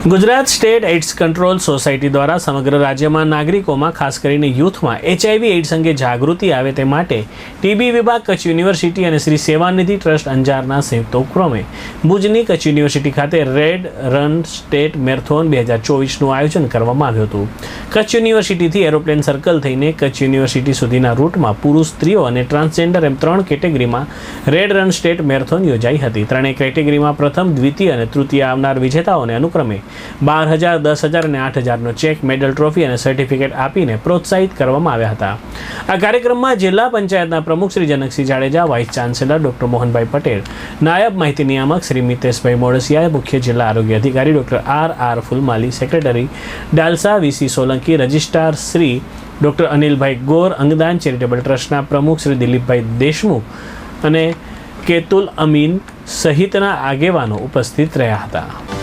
Gujarat state AIDS control society દ્વારા સમગ્ર રાજ્યમાં નાગરિકોમાં, ખાસ કરીને યુથમાં એચઆઈવી એઇડ્સ અંગે જાગૃતિ આવે તે માટે ટીબી વિભાગ, કચ્છ યુનિવર્સિટી અને શ્રી સેવાનિધિ ટ્રસ્ટ અંજારના સંયુક્ત ઉપક્રમે ભુજની કચ્છ યુનિવર્સિટી ખાતે રેડ રન સ્ટેટ મેરેથોન બે હજાર ચોવીસનું આયોજન કરવામાં આવ્યું હતું. કચ્છ યુનિવર્સિટીથી એરોપ્લેન સર્કલ થઈને કચ્છ યુનિવર્સિટી સુધીના રૂટમાં પુરુષ, સ્ત્રીઓ અને ટ્રાન્સજેન્ડર એમ ત્રણ કેટેગરીમાં રેડ રન સ્ટેટ મેરેથોન યોજાઈ હતી. ત્રણેય કેટેગરીમાં પ્રથમ, દ્વિતીય અને તૃતીય આવનાર વિજેતાઓને અનુક્રમે બાર હજાર, દસ હજાર અને આઠ હજારનો ચેક, મેડલ, ટ્રોફી અને સર્ટિફિકેટ આપીને પ્રોત્સાહિત કરવામાં આવ્યા હતા. આ કાર્યક્રમમાં જિલ્લા પંચાયતના પ્રમુખ Shri Janaksinh Jadeja, vice chancellor doctor Mohanbhai Patel, નાયબ માહિતી નિયામક શ્રી મિતેશભાઈ મોડસિયા મુખ્ય જિલ્લા આરોગ્ય અધિકારી doctor R R Phulmali, secretary DALSA VC Solanki, registrar Shri doctor Anilbhai Gor, અંગદાન ચેરિટેબલ ટ્રસ્ટના પ્રમુખ શ્રી દિલીપભાઈ દેશમુખ અને કેતુલ અમીન સહિતના આગેવાનો ઉપસ્થિત રહ્યા હતા.